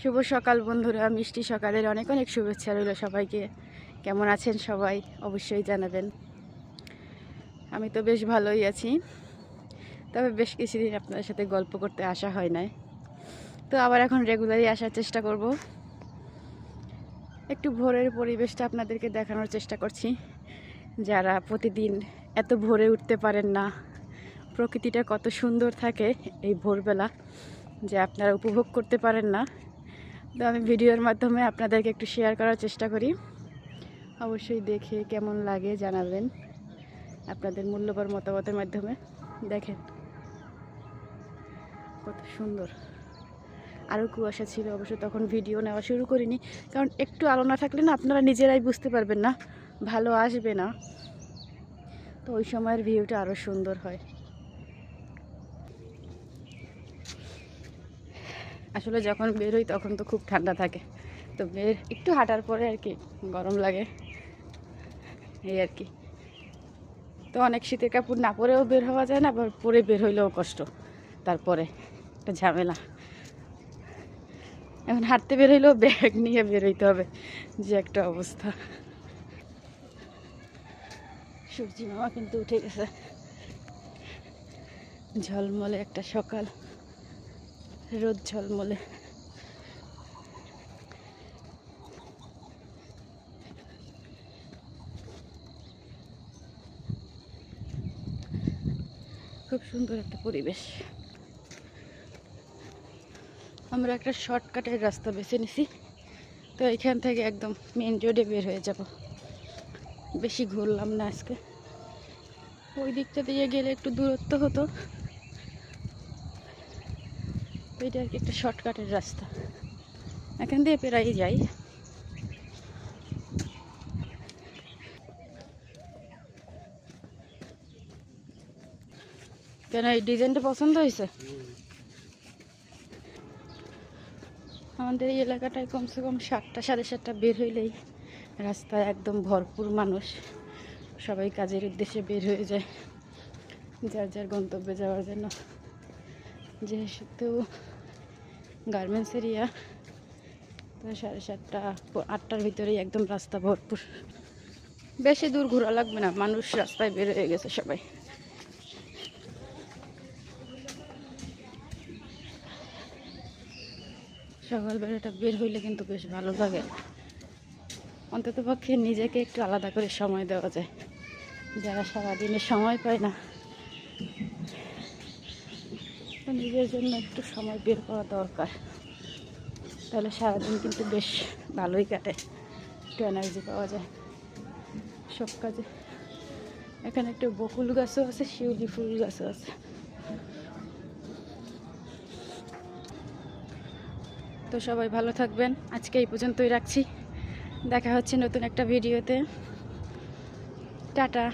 শুভ সকাল বন্ধুরা, মিষ্টি সকালের অনেক অনেক শুভেচ্ছা রইল সবাইকে। কেমন আছেন সবাই? অবশ্যই জানাবেন। আমি তো বেশ ভালোই আছি। তবে বেশ কিছুদিন আপনাদের সাথে গল্প করতে আসা হয় নাই। তো আবার এখন রেগুলারই আসার চেষ্টা করব। একটু ভোরের পরিবেশটা আপনাদেরকে দেখানোর চেষ্টা করছি। যারা প্রতিদিন এত ভোরে উঠতে পারেন না, প্রকৃতিটা কত সুন্দর থাকে এই ভোরবেলা, যে আপনারা উপভোগ করতে পারেন না। তো আমি ভিডিওর মাধ্যমে আপনাদেরকে একটু শেয়ার করার চেষ্টা করি। অবশ্যই দেখে কেমন লাগে জানাবেন আপনাদের মূল্যবান মতামতের মাধ্যমে। দেখেন, কত সুন্দর। আরও কুয়াশা ছিল, অবশ্য তখন ভিডিও নেওয়া শুরু করিনি। কারণ একটু আলো না থাকলে না আপনারা নিজেরাই বুঝতে পারবেন না, ভালো আসবে না। তো ওই সময়ের ভিউটা আরও সুন্দর হয়। আসলে যখন বেরোই তখন তো খুব ঠান্ডা থাকে। তো বের একটু হাঁটার পরে আর কি গরম লাগে। এই আর কি। তো অনেক শীতের কাপড় না পরেও বের হওয়া যায় না, আবার পরে বের হইলেও কষ্ট। তারপরে একটা ঝামেলা। এখন হাঁটতে বের হইলেও ব্যাগ নিয়ে বের হইতে হবে, যে একটা অবস্থা। সূর্যি মামা কিন্তু উঠে গেছে। ঝলমলে একটা সকাল। রোদ ঝলমলে। খুব সুন্দর একটা পরিবেশ। আমরা একটা শর্টকাটের রাস্তা বেছে নিছি। তো এখান থেকে একদম মেন রোডে বের হয়ে যাব। বেশি ঘুরলাম না আজকে। ওই দিকটা দিয়ে গেলে একটু দূরত্ব হতো। এটা আর কি একটা শর্টকাটের রাস্তা। এখান দিয়ে প্রায়ই যাই। কেন, এই ডিজাইনটা পছন্দ হয়েছে? আমাদের এই এলাকাটায় কমসে কম সাতটা, সাড়ে সাতটা বের হইলেই রাস্তায় একদম ভরপুর মানুষ। সবাই কাজের উদ্দেশ্যে বের হয়ে যায়, যার যার গন্তব্যে যাওয়ার জন্য। যেহেতু গার্মেন্টস এরিয়া, তো সাড়ে সাতটা, আটটার ভিতরেই একদম রাস্তা ভরপুর। বেশি দূর ঘোরা লাগবে না, মানুষ রাস্তায় বের হয়ে গেছে সবাই। সকালবেলাটা বের হইলে কিন্তু বেশ ভালো লাগে। অন্তত পক্ষে নিজেকে একটু আলাদা করে সময় দেওয়া যায়। যারা সারাদিনে সময় পায় না নিজের জন্য একটু সময় বের করা দরকার। তাহলে সারাদিন কিন্তু বেশ ভালোই কাটে, একটু এনার্জি পাওয়া যায়। সব কাজে। এখানে একটু বকুল গাছও আছে, শিউলি ফুল গাছও আছে। তো সবাই ভালো থাকবেন। আজকে এই পর্যন্তই রাখছি। দেখা হচ্ছে নতুন একটা ভিডিওতে। টাটা।